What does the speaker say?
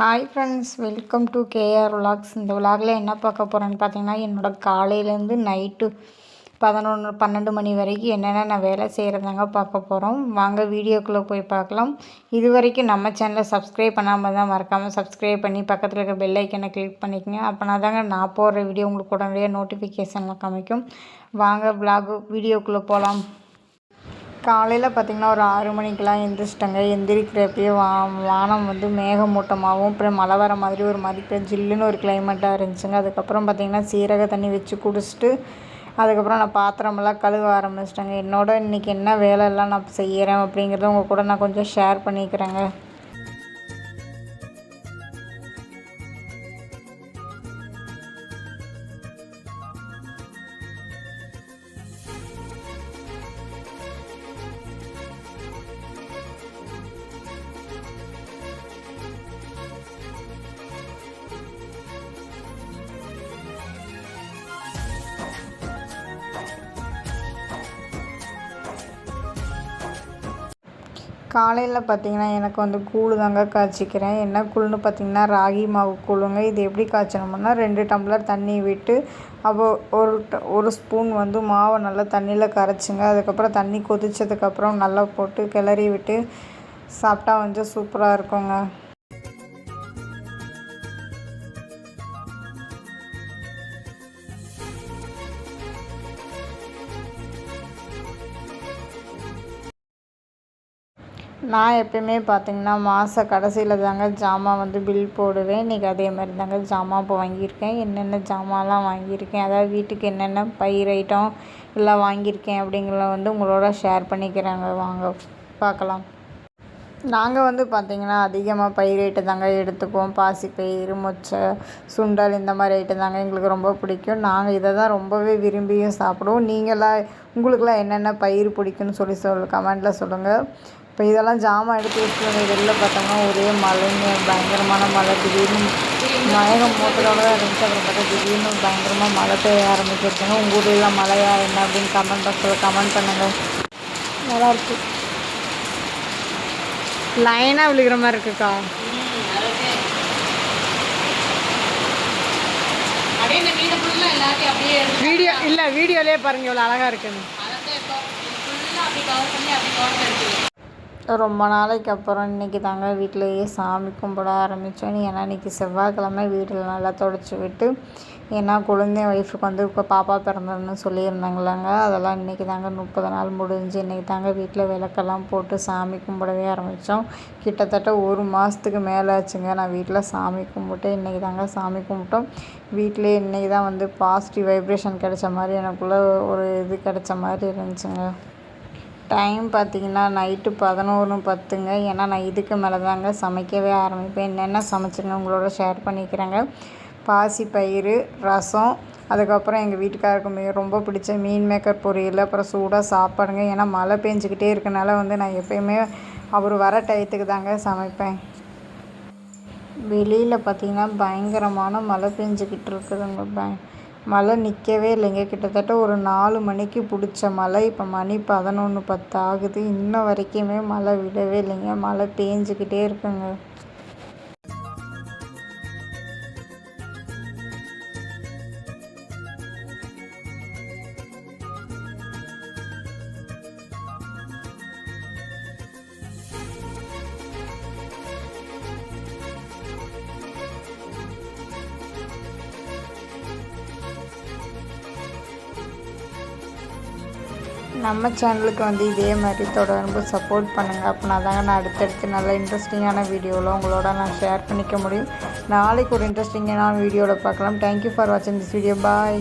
Hi friends welcome to KR vlogs இந்த விலாகில் என்ன பார்க்க போகிறேன்னு பார்த்தீங்கன்னா என்னோடய காலையிலேருந்து நைட்டு பதினொன்று பன்னெண்டு மணி வரைக்கும் என்னென்ன நான் வேலை செய்கிறதாங்க பார்க்க போகிறோம் வாங்க வீடியோக்குள்ளே போய் பார்க்கலாம். இது வரைக்கும் நம்ம சேனலை சப்ஸ்கிரைப் பண்ணாமல் தான் மறக்காமல் சப்ஸ்கிரைப் பண்ணி பக்கத்தில் இருக்க பெல் ஐக்கனை கிளிக் பண்ணிக்கோங்க. அப்போனா தாங்க நான் போடுற வீடியோ உங்களுக்கு உடனடியாக நோட்டிஃபிகேஷனில் காமிக்கும். வாங்க விலாகு வீடியோக்குள்ளே போகலாம் காலையில் பார்த்திங்கன்னா ஒரு ஆறு மணிக்கெலாம் எந்திரிச்சிட்டேங்க. எந்திரிக்கிறப்பயே வா வானம் வந்து மேகமூட்டமாகவும் அப்புறம் மழை வர மாதிரி ஒரு மாதிரி ஜில்லுன்னு ஒரு கிளைமேட்டாக இருந்துச்சுங்க. அதுக்கப்புறம் பார்த்திங்கன்னா சீரக தண்ணி வச்சு குடிச்சிட்டு அதுக்கப்புறம் நான் பாத்திரமெல்லாம் கழுவ ஆரம்பிச்சிட்டேங்க. என்னோட இன்றைக்கி என்ன வேலையெல்லாம் நான் செய்கிறேன் அப்படிங்கிறத உங்கள் கூட நான் கொஞ்சம் ஷேர் பண்ணிக்கிறேங்க. காலையில் பார்த்திங்கன்னா எனக்கு வந்து கூழ் தாங்க காய்ச்சிக்கிறேன். என்ன கூழ்னு பார்த்திங்கன்னா ராகி மாவு கூழுங்க. இது எப்படி காய்ச்சணும்னா ரெண்டு டம்ளர் தண்ணி விட்டு அப்போ ஒரு ஒரு ஸ்பூன் வந்து மாவை நல்லா தண்ணியில் கரைச்சிங்க. அதுக்கப்புறம் தண்ணி கொதித்ததுக்கப்புறம் நல்லா போட்டு கிளறி விட்டு சாப்பிட்டா வந்து சூப்பராக இருக்குங்க. நான் எப்பயுமே பார்த்தீங்கன்னா மாத கடைசியில் தாங்க ஜாமான் வந்து பில் போடுவேன். இன்றைக்கி அதே மாதிரி தாங்க ஜாமான் இப்போ வாங்கியிருக்கேன். என்னென்ன ஜாமான்லாம் வாங்கியிருக்கேன்? அதாவது வீட்டுக்கு என்னென்ன பயிர் ஐட்டம் எல்லாம் வாங்கியிருக்கேன் அப்படிங்கிறத வந்து உங்களோட ஷேர் பண்ணிக்கிறாங்க. வாங்க பார்க்கலாம். நாங்கள் வந்து பார்த்திங்கன்னா அதிகமாக பயிர் ஐட்டம் தாங்க எடுத்துக்குவோம். பாசிப்பயிறு மொச்சை சுண்டல் இந்த மாதிரி ஐட்டம் தாங்க எங்களுக்கு ரொம்ப பிடிக்கும். நாங்கள் இதை தான் ரொம்பவே விரும்பியும் சாப்பிடுவோம். நீங்களாம் உங்களுக்குலாம் என்னென்ன பயிர் பிடிக்குன்னு சொல்லி சொல் கமெண்ட்டில் சொல்லுங்கள் இப்போ இதெல்லாம் ஜாமான் எடுத்து வச்சுருங்க வெளில பார்த்தோம்னா ஒரே மழைங்க. பயங்கரமான மழை. திடீர்னு மயகம் மூட்டத்தோட தான் இருந்துச்சு. அப்புறம் பார்த்தா திடீர்னு பயங்கரமாக மழை பெய்ய ஆரம்பிச்சிருச்சுங்க. உங்கள் ஊர்லாம் மழையா என்ன அப்படின்னு கமெண்ட் பாக்ஸில் கமெண்ட் பண்ணுங்கள் நல்லாயிருக்கு லைனாக விழுகிற மாதிரி இருக்குக்கா. வீடியோ இல்லை வீடியோலேயே பாருங்க. இவ்வளோ அழகாக இருக்குன்னு. ரொம்ப நாளைக்கு அப்புறம் இன்றைக்கி தாங்க வீட்டிலையே சாமி கும்பிட ஆரம்பித்தோம் ஏன்னா இன்றைக்கி செவ்வாய்க்கிழமை வீட்டில் நல்லா தொடச்சி விட்டு ஏன்னா குழந்தை ஒய்ஃபுக்கு வந்து இப்போ பாப்பா பிறந்ததுன்னு சொல்லியிருந்தாங்களாங்க. அதெல்லாம் இன்றைக்கி தாங்க முப்பது நாள் முடிஞ்சு இன்றைக்கி தாங்க வீட்டில் விளக்கெல்லாம் போட்டு சாமி கும்பிடவே ஆரம்பித்தோம். கிட்டத்தட்ட ஒரு மாதத்துக்கு மேலே ஆச்சுங்க நான் வீட்டில் சாமி கும்பிட்டு இன்றைக்கி தாங்க சாமி கும்பிட்டோம். வீட்டிலே இன்றைக்கி தான் வந்து பாசிட்டிவ் வைப்ரேஷன் கிடைச்ச மாதிரி எனக்குள்ளே ஒரு இது கிடைச்ச மாதிரி இருந்துச்சுங்க. டைம் பார்த்திங்கன்னா நைட்டு பதினோரு பத்துங்க. ஏன்னா நான் இதுக்கு மேலே தாங்க சமைக்கவே ஆரம்பிப்பேன். என்னென்ன சமைச்சுங்க உங்களோட ஷேர் பண்ணிக்கிறேங்க. பாசி பயிறு ரசம் அதுக்கப்புறம் எங்கள் வீட்டுக்காருக்கு மிக ரொம்ப பிடிச்ச மீன் மேக்கர் பொரியல் அப்புறம் சூடாக சாப்பாடுங்க. ஏன்னா மழை பெஞ்சிக்கிட்டே இருக்கனால வந்து நான் எப்போயுமே அவர் வர டயத்துக்கு தாங்க சமைப்பேன். வெளியில் பார்த்திங்கன்னா பயங்கரமான மழை பெஞ்சிக்கிட்டு இருக்குதுங்க. பய மழை நிற்கவே இல்லைங்க. கிட்டத்தட்ட ஒரு நாலு மணிக்கு பிடிச்ச மழை. இப்போ மணி பதினொன்று பத்து ஆகுது இன்ன வரைக்குமே மழை விடவே இல்லைங்க. மழை பேஞ்சிக்கிட்டே இருக்குங்க. நம்ம சேனலுக்கு வந்து இதே மாதிரி தொடர்ந்து சப்போர்ட் பண்ணுங்கள் அப்படின்னா தாங்க நான் அடுத்தடுத்து நல்ல இன்ட்ரெஸ்டிங்கான வீடியோவில் உங்களோட நான் ஷேர் பண்ணிக்க முடியும். நாளைக்கு ஒரு இன்ட்ரெஸ்டிங்கான வீடியோவில் பார்க்கலாம். தேங்க்யூ ஃபார் வாட்சிங் திஸ் வீடியோ பாய்